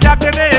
ਜੱਟ ਨੇ